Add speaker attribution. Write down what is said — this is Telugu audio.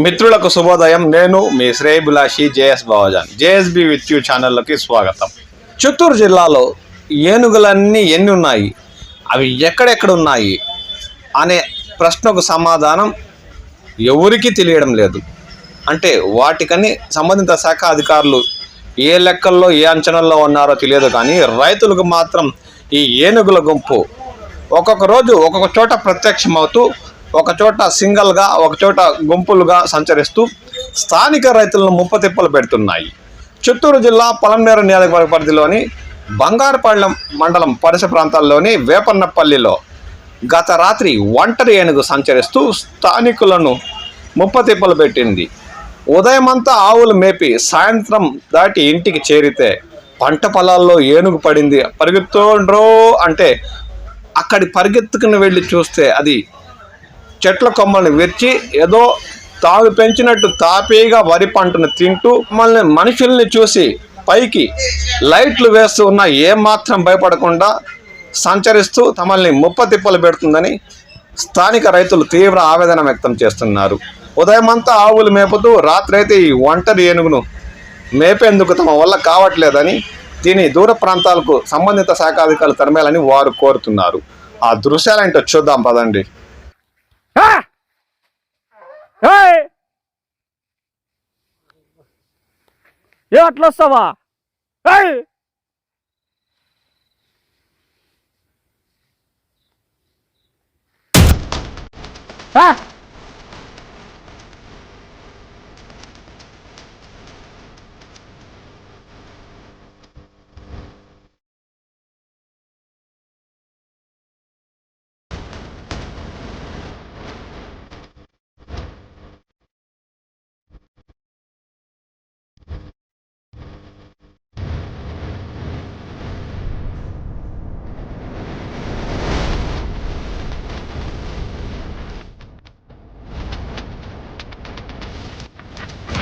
Speaker 1: మిత్రులకు శుభోదయం. నేను మీ శ్రేయభిలాషి JS Bavajan JSB with you ఛానల్లోకి స్వాగతం. చిత్తూరు జిల్లాలో ఏనుగులన్నీ ఎన్ని ఉన్నాయి? అవి ఎక్కడెక్కడ ఉన్నాయి అనే ప్రశ్నకు సమాధానం ఎవరికీ తెలియడం లేదు. అంటే వాటికని సంబంధిత శాఖ అధికారులు ఏ లెక్కల్లో ఏ అంచనాల్లో ఉన్నారో తెలియదు కానీ రైతులకు మాత్రం ఈ ఏనుగుల గుంపు ఒక్కొక్క రోజు ఒక్కొక్క చోట ప్రత్యక్షమవుతూ ఒక చోట సింగల్గా ఒక చోట గుంపులుగా సంచరిస్తూ స్థానిక రైతులను ముప్పతిప్పలు పెడుతున్నాయి. చిత్తూరు జిల్లా పొలంనేరు నియోజకవర్గ పరిధిలోని బంగారుపాళ్యం మండలం పరిసర ప్రాంతాల్లోని వేపన్నపల్లిలో గత రాత్రి ఒంటరి ఏనుగు సంచరిస్తూ స్థానికులను ముప్పతిప్పలు పెట్టింది. ఉదయమంతా ఆవులు మేపి సాయంత్రం దాటి ఇంటికి చేరితే పంట పొలాల్లో ఏనుగు పడింది. పరిగెత్తుండ్రో అంటే అక్కడి పరిగెత్తుకుని వెళ్ళి చూస్తే అది చెట్ల కొమ్మల్ని విరిచి ఏదో తాను పెంచినట్టు తాపీగా వరి పంటను తింటూ మమ్మల్ని మనుషుల్ని చూసి పైకి లైట్లు వేస్తూ ఉన్న ఏమాత్రం భయపడకుండా సంచరిస్తూ తమల్ని ముప్ప తిప్పలు పెడుతుందని స్థానిక రైతులు తీవ్ర ఆవేదన వ్యక్తం చేస్తున్నారు. ఉదయమంతా ఆవులు మేపుతూ రాత్రైతే ఈ ఒంటరి ఏనుగును మేపేందుకు తమ వల్ల కావట్లేదని దీని దూర ప్రాంతాలకు సంబంధిత శాఖాధికారులు తరమేయాలని వారు కోరుతున్నారు. ఆ దృశ్యాలేంటో చూద్దాం పదండి.
Speaker 2: ఏ అట్లా వస్తావా ఏయ్! ఆ!